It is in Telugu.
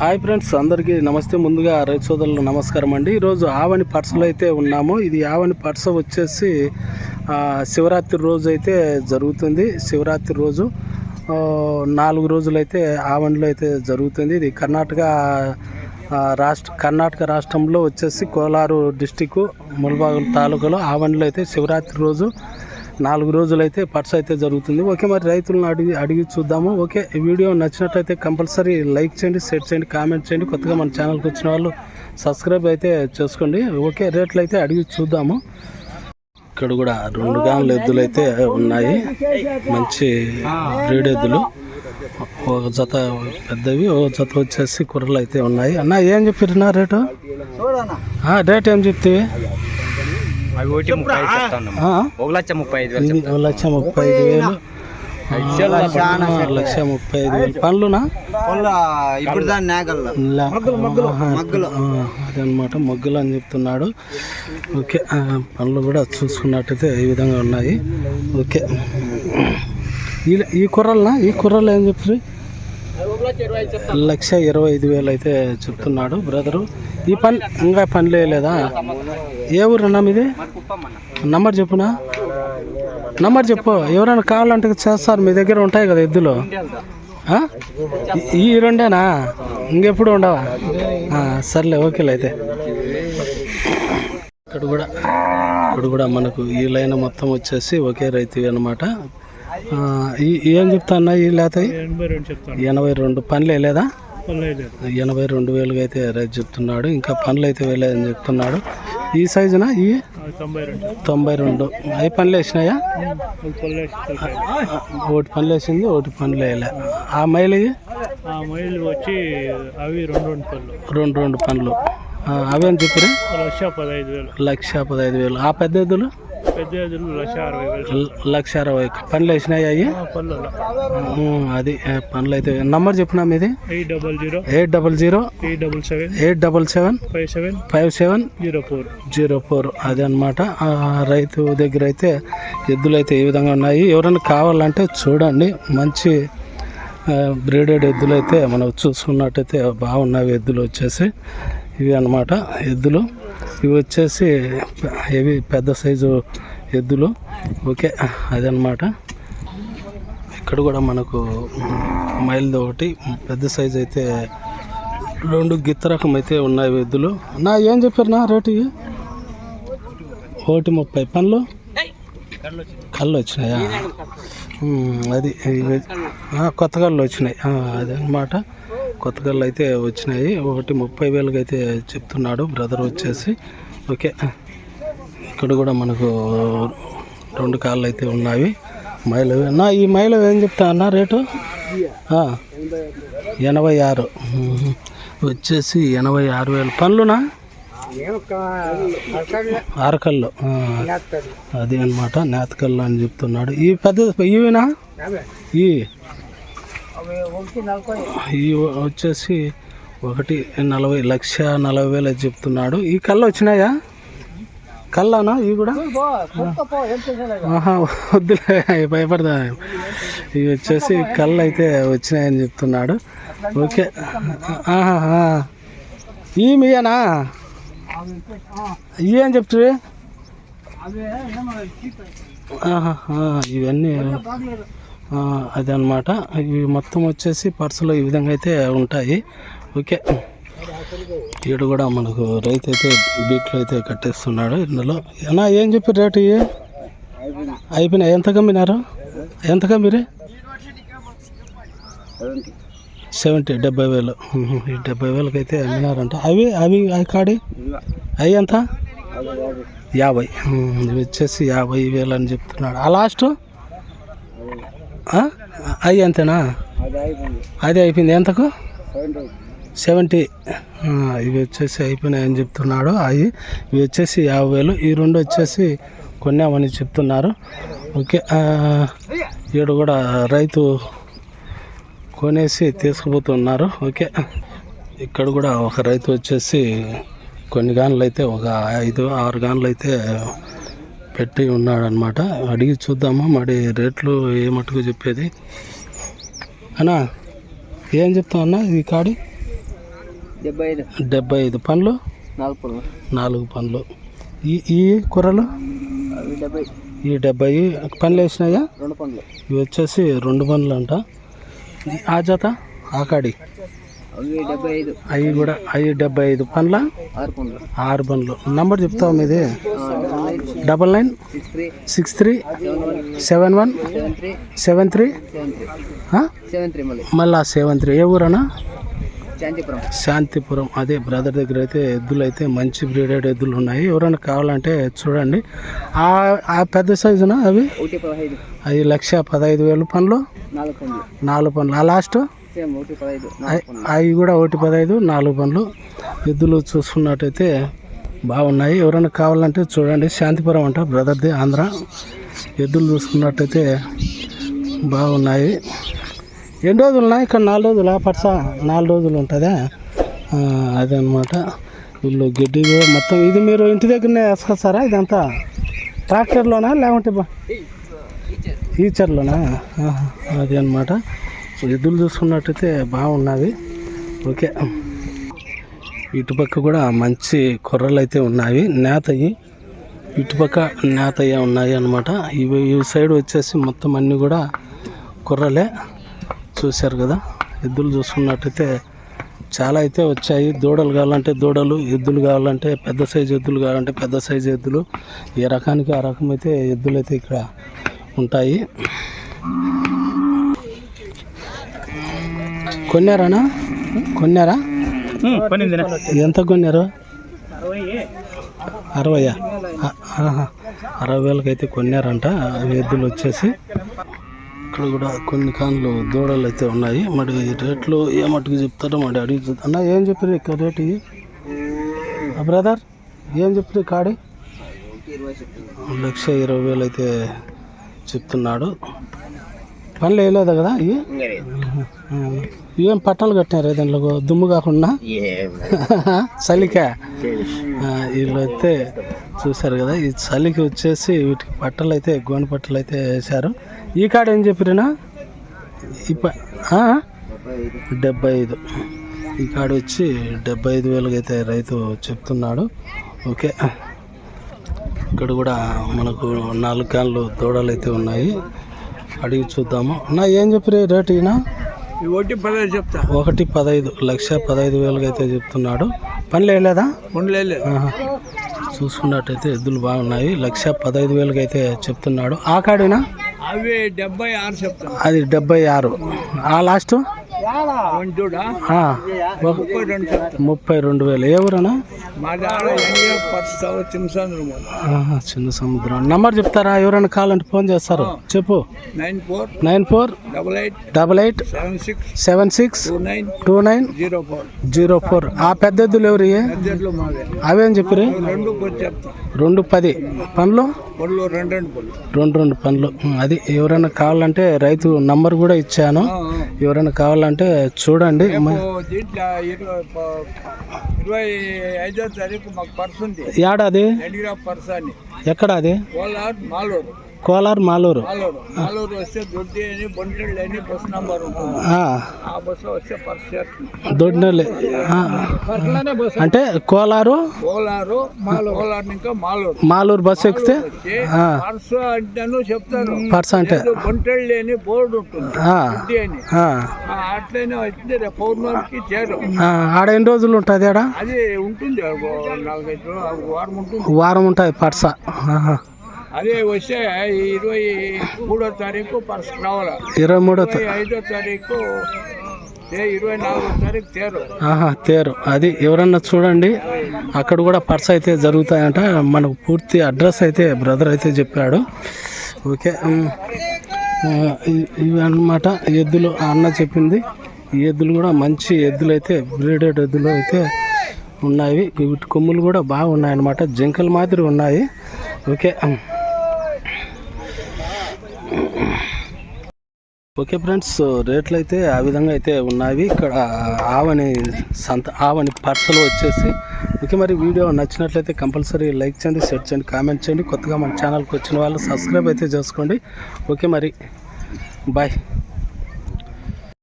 హాయ్ ఫ్రెండ్స్ అందరికీ నమస్తే. ముందుగా రైతు సోదరులు నమస్కారం అండి. ఈరోజు ఆవని పర్సలో అయితే ఉన్నాము. ఇది ఆవని పర్స వచ్చేసి శివరాత్రి రోజు అయితే జరుగుతుంది. శివరాత్రి రోజు నాలుగు నాలుగు రోజులైతే ఆవనిలో అయితే జరుగుతుంది. ఇది కర్ణాటక రాష్ట్ర కర్ణాటక రాష్ట్రంలో వచ్చేసి కోలారు డిస్టిక్ ముల్బాగుల తాలూకాలో ఆవనిలో అయితే శివరాత్రి రోజు నాలుగు రోజులైతే పర్స్ అయితే జరుగుతుంది. ఓకే మరి రైతులను అడిగి అడిగి చూద్దాము. ఓకే ఈ వీడియో నచ్చినట్లయితే కంపల్సరీ లైక్ చేయండి షేర్ చేయండి కామెంట్ చేయండి. కొత్తగా మన ఛానల్కి వచ్చిన వాళ్ళు సబ్స్క్రైబ్ అయితే చేసుకోండి. ఓకే రేట్లు అయితే అడిగి చూద్దాము. ఇక్కడ కూడా రెండు గానుల ఎద్దులు అయితే ఉన్నాయి. మంచి బ్రీడ్ ఎద్దులు. ఒక జత పెద్దవి ఒక జత వచ్చేసి కుర్రలు అయితే ఉన్నాయి. అన్న ఏం చెప్పిరు రేటు? రేట్ ఏం చెప్తివి? అవి ఒకటి ముప్పై ఐదు చెప్తాను? ఒక లక్ష ముప్పై ఐదు వేలు ఒక లక్ష ముప్పై ఐదు వేలు. లక్ష ముప్పై ఐదు వేలు. పండ్లునా? ఇప్పుడు అదనమాట. మొగ్గులు అని చెప్తున్నాడు. ఓకే పండ్లు కూడా చూసుకున్నట్టయితే ఈ విధంగా ఉన్నాయి. ఓకే. ఈ ఈ కుర్రలనా ఈ కుర్రలు ఏం చెప్పారు లక్ష ఇరవై ఐదు వేలు అయితే చెప్తున్నాడు బ్రదరు. ఈ పని ఇంకా పని లేదా ఏ ఊరన్నా మీది? నంబర్ చెప్పునా? నంబర్ చెప్పు. ఎవరైనా కావాలంటే చేస్తారు. మీ దగ్గర ఉంటాయి కదా ఎద్దులు? ఈ- రెండేనా? ఇంకెప్పుడు ఉండవా? సర్లే ఓకేలే అయితే. ఇక్కడ కూడా ఇక్కడ కూడా మనకు ఈ లైన్ మొత్తం వచ్చేసి ఒకే రైతు అనమాట ఏం చెప్తా అన్న ఈ లేత ఎనభై రెండు పనులు వేయలేదా ఎనభై రెండు వేలుగా అయితే రైతు చెప్తున్నాడు. ఇంకా పనులు అయితే వేయలేదని చెప్తున్నాడు. ఈ సైజున? ఈ? తొంభై రెండు. అవి పనులు వేసినాయా? ఒకటి పనులు వేసింది ఒకటి పనులు వేయలే. ఆ మైలు ఇవి? ఆ మైలు వచ్చి అవి రెండు రెండు పళ్ళు రెండు రెండు పనులు. అవేం చెప్పారు లక్ష పదహైదు వేలు. లక్ష పదహైదు వేలు. ఆ పెద్ద ఎద్దులు? లక్ష అరవై పనులు వేసినాయి అవి అది పనులు అయితే నంబర్ చెప్పినా మీది? Eight double zero eight double zero eight double seven eight double seven five seven five seven zero four. Zero four. అదే అనమాట రైతు దగ్గర అయితే ఎద్దులు అయితే ఈ విధంగా ఉన్నాయి? ఎవరైనా కావాలంటే చూడండి. మంచి బ్రీడెడ్ ఎద్దులు అయితే మనం చూసుకున్నట్టయితే బాగున్నవి ఎద్దులు వచ్చేసి. ఇవి అన్నమాట ఎద్దులు. ఇవి వచ్చేసి హెవీ పెద్ద సైజు ఎద్దులు. ఓకే అదనమాట ఇక్కడ కూడా మనకు మైల్ది ఒకటి పెద్ద సైజు అయితే రెండు గిత్త రకం అయితే ఉన్నాయి ఎద్దులు. నా ఏం చెప్పారు నా రేటు ఒకటి ముప్పై. పనులు కళ్ళు వచ్చినాయా? అది కొత్త కళ్ళు వచ్చినాయి. అదనమాట కొత్త కళ్ళు అయితే వచ్చినాయి. ఒకటి ముప్పై వేలకు అయితే చెప్తున్నాడు. బ్రదర్ వచ్చేసి. ఓకే ఇక్కడ కూడా మనకు రెండు కాళ్ళు అయితే ఉన్నాయి. మైలు. నా ఈ మైలు ఏం చెప్తా అన్న రేటు? ఎనభై ఆరు. వచ్చేసి ఎనభై ఆరు వేలు. పనులునా అరకల్లు అదే అది అనమాట నేతకల్లు అని చెప్తున్నాడు. ఈ పెద్ద ఇవినా? ఈ. ఈ వచ్చేసి ఒకటి నలభై లక్ష నలభై వేలు చెప్తున్నాడు. ఈ కళ్ళు వచ్చినాయా? కళ్ళనా? ఇవి కూడా? ఆహా, వద్దులే భయపడదా? ఇవి వచ్చేసి కళ్ళు అయితే వచ్చినాయని చెప్తున్నాడు. ఓకే. ఆహా ఈ మీయేనా? ఏం చెప్తుంది ఇవన్నీ అదనమాట ఇవి మొత్తం వచ్చేసి పర్సులో ఈ విధంగా అయితే ఉంటాయి. ఓకే. ఈడు కూడా మనకు రైతు అయితే బీట్లో అయితే కట్టేస్తున్నాడు ఇందులో. అన్నా ఏం చెప్పి రేటు ఇవి? అయిపోయినాయి ఎంత కమ్మినారు? ఎంత కమ్మిరి సెవెంటీ డెబ్బై వేలు. ఈ డెబ్బై వేలకి అయితే అమ్మినారంట. అవి అవి అవి కాడి? అవి ఎంత? యాభై. ఇవి వచ్చేసి యాభై వేలు అని చెప్తున్నాడు. ఆ లాస్ట్? అవి అంతేనా? అది అయిపోయింది. ఎంతకు? సెవెంటీ. ఇవి వచ్చేసి అయిపోయినాయని చెప్తున్నాడు అవి ఇవి వచ్చేసి యాభై వేలు. ఈ రెండు వచ్చేసి కొన్నామని చెప్తున్నారు. ఓకే ఈడు కూడా రైతు కొనేసి తీసుకుపోతున్నారు. ఓకే ఇక్కడ కూడా ఒక రైతు వచ్చేసి కొన్ని గానులు అయితే ఒక ఐదు ఆరు గానులు అయితే పెట్టి ఉన్నాడనమాట అడిగి చూద్దామా మరి రేట్లు ఏ మటుకు చెప్పేది. అన్నా ఏం చెప్తావు అన్న ఈ కాడి? డెబ్బై ఐదు డెబ్బై ఐదు పనులు నాలుగు పనులు ఈ ఈ కూరలు? డెబ్బై. ఈ డెబ్బై. పనులు వేసినాయా? రెండు పళ్ళు ఇవి వచ్చేసి రెండు పనులు అంట. ఆ జత? డెబ్బై ఐదు అవి కూడా అవి డెబ్బై ఐదు పనుల ఆరు పనులు నంబర్ చెప్తావు మీది? Double nine six three seven one seven one seven three మళ్ళీ. Seven three. ఏ ఊరనా శాంతిపురం. అదే బ్రదర్ దగ్గర అయితే ఎద్దులు అయితే మంచి బ్రీడెడ్ ఎద్దులు ఉన్నాయి. ఎవరైనా కావాలంటే చూడండి. ఆ పెద్ద సైజున అవి? అవి లక్ష పదహైదు వేలు పనులు నాలుగు పనులు ఆ లాస్ట్? అవి కూడా ఒకటి పదహైదు నాలుగు పనులు ఎద్దులు చూసుకున్నట్టయితే బాగున్నాయి. ఎవరైనా కావాలంటే చూడండి. శాంతిపురం అంట బ్రదర్ది ఆంధ్ర. ఎద్దులు చూసుకున్నట్టయితే బాగున్నాయి. ఎన్ని రోజులు ఉన్నాయి ఇక్కడ నాలుగు రోజులు? పర్స నాలుగు రోజులు ఉంటుందా? ఆ, అదే అనమాట వీళ్ళు గడ్డి మొత్తం. ఇది మీరు ఇంటి దగ్గరనే వేసుకొస్తారా? ఇదంతా ట్రాక్టర్లోనా? లేకుంటే ఈచర్లోనా అది అనమాట ఎద్దులు చూసుకున్నట్టయితే బాగున్నవి ఓకే. ఇటుపక్క కూడా మంచి కొర్రలు అయితే ఉన్నాయి. నేతయి. ఇటుపక్క నేతయ్య ఉన్నాయి అన్నమాట. ఇవి ఈ సైడ్ వచ్చేసి మొత్తం అన్నీ కూడా కుర్రలే. చూశారు కదా? ఎద్దులు చూసుకున్నట్టయితే చాలా అయితే వచ్చాయి. దూడలు కావాలంటే దూడలు ఎద్దులు కావాలంటే పెద్ద సైజు ఎద్దులు కావాలంటే పెద్ద సైజు ఎద్దులు. ఏ రకానికి ఆ రకం అయితే ఎద్దులు అయితే ఇక్కడ ఉంటాయి. కొన్నారానా? కొన్నారా? ఎంత కొన్నారు? అరవయా. అరవై వేలకి అయితే కొన్నారంట. ఎద్దులు వచ్చేసి. ఇక్కడ కూడా కొన్ని కాన్లు దూడలు అయితే ఉన్నాయి. మరి రేట్లు ఏ మట్టుకు చెప్తారో మరి అడిగి అన్న ఏం చెప్పారు ఇక్కడ రేటు బ్రదర్ ఏం చెప్పారు కాడి? లక్ష ఇరవై వేలు అయితే చెప్తున్నాడు. పనులు వేయలేదు కదా ఇవి? ఇవేం పట్టాలు కట్టినారు దాంట్లో? దుమ్ము కాకుండా? చలికా? వీళ్ళు అయితే చూశారు కదా ఈ చలికి వచ్చేసి వీటికి పట్టలు అయితే గోనె పట్టలు అయితే వేశారు. ఈ కాడ ఏం చెప్పిరినా? ఈ ప ఆ? డెబ్బై ఐదు. ఈ కాడ వచ్చి డెబ్బై ఐదు వేలకి అయితే రైతు చెప్తున్నాడు. ఓకే. ఇక్కడ కూడా మనకు నాలుగు కాళ్ళు దూడలు అయితే ఉన్నాయి. అడిగి చూద్దాము. నా ఏం చెప్పి రేటు ఈయన? ఒకటి పదహైదు చెప్తా. ఒకటి పదహైదు లక్ష పదహైదు వేలకి అయితే చెప్తున్నాడు. పని వేయలేదా ఉండలేదు ఆహా. చూసుకున్నట్టయితే ఎద్దులు బాగున్నాయి. లక్ష పదహైదు వేలకి అయితే చెప్తున్నాడు. ఆ కాడినా అవి డెబ్బై ఆరు చెప్తా. అది డెబ్బై ఆరు. ఆ లాస్ట్? ముప్పై రెండు వేలు. ఏ ఊరనా ఆహా, చిన్న సముద్రం నంబర్ చెప్తారా? ఎవరైనా కావాలంటే ఫోన్ చేస్తారు. చెప్పు. Nine four nine four double eight double eight seven six two nine two nine zero four. Zero four. ఆ పెద్ద ఎద్దులు ఎవరి అవేం చెప్పిరి రెండు పది పనులు పళ్ళు రెండు రెండు పళ్ళు రెండు రెండు పనులు ఉం, అది ఎవరైనా కావాలంటే రైతు నంబర్ కూడా ఇచ్చాను. ఎవరైనా కావాలంటే చూడండి. ఇరవై ఐదో తారీఖు మాకు పర్స్ ఉంది. ఏడాది ఎక్కడ అది? మాలూరు. కోలార్ మాలూరు. మాలూరు. వస్తే దొడ్డి అని బొండ్రెళ్ళు అని బస్ నంబర్ ఉంటుంది. ఆ, వస్తే పర్స్ అంటే కోలారు కోలారు మాలూరు. కోలార్ ఇంకా మాలూరు. మాలూరు బస్సు ఎక్కితే పర్స్ అంటేను చెప్తారు. పర్స్ అంటే. బొండ్రెళ్ళు అని బోర్డు ఉంటుంది. అని. అట్లనే వచ్చింది రేపు పౌర్ణమికి చేరు. ఆడ ఎన్ని రోజులు ఉంటుంది ఆడ? అది ఉంటుంది. నాలుగైదు వారం ఉంటుంది. వారం ఉంటుంది పర్స. అదే వస్తే ఇరవై మూడో తారీఖు పర్స్ రావాలి? ఇరవై మూడో ఐదో తారీఖు ఇరవై నాలుగో తారీఖు తేరు. ఆహా తేరు. అది ఎవరన్నా చూడండి అక్కడ కూడా పర్స్ అయితే జరుగుతాయంట. మనకు పూర్తి అడ్రస్ అయితే బ్రదర్ అయితే చెప్పాడు. ఓకే ఇవి అన్నమాట. ఎద్దులు అన్న చెప్పింది. ఈ ఎద్దులు కూడా మంచి ఎద్దులు అయితే బ్రీడెడ్ ఎద్దులు అయితే ఉన్నాయి. వీటి కొమ్ములు కూడా బాగున్నాయి అన్నమాట జింకల మాదిరి ఉన్నాయి. ఓకే ఓకే ఫ్రెండ్స్ రేట్లు అయితే ఆ విధంగా అయితే ఉన్నాయి. ఇక్కడ ఆవని సంత ఆవని పర్సలు వచ్చేసి. ఓకే మరి వీడియో నచ్చినట్లయితే కంపల్సరీ లైక్ చేయండి షేర్ చేయండి కామెంట్ చేయండి. కొత్తగా మన ఛానల్కి వచ్చిన వాళ్ళు సబ్స్క్రైబ్ అయితే చేసుకోండి. ఓకే మరి బాయ్.